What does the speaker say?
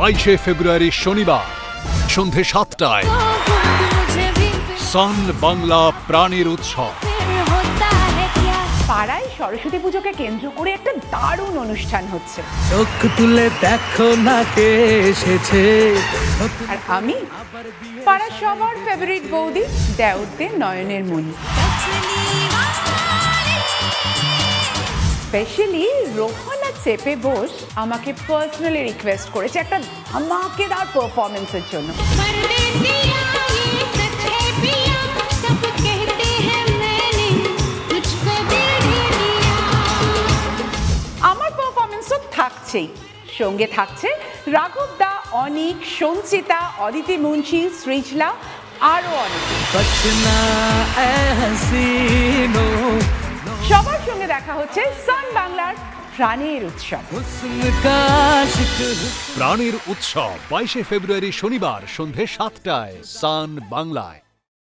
বাইশে ফেব্রুয়ারি শনিবার সন্ধে সাতটায়। সান বাংলা প্রাণীর উৎসব। পাড়ায় সরস্বতী পুজোকে কেন্দ্র করে একটা দারুণ অনুষ্ঠান হচ্ছে। চোখ তুলে দেখো না কে এসেছে। আর আমি পাড়ার সবার ফেভারিট বৌদি দেওতে নয়নের মনি স্পেশালি রোহন সেপে বোস আমাকে পার্সোনালি রিকোয়েস্ট করেছে একটা ধামাকেদার পারফরমেন্সের জন্য। আমার পারফরমেন্স তো থাকছেই সঙ্গে থাকছে রাঘব দা অনিক সঞ্চিতা অদিতি মুন্সি সৃজলা আরও অনেক। সবার সঙ্গে দেখা হচ্ছে সান বাংলার প্রাণের উৎসব। প্রাণের উৎসব বাইশে ফেব্রুয়ারি শনিবার সন্ধে সাতটায় সান বাংলায়।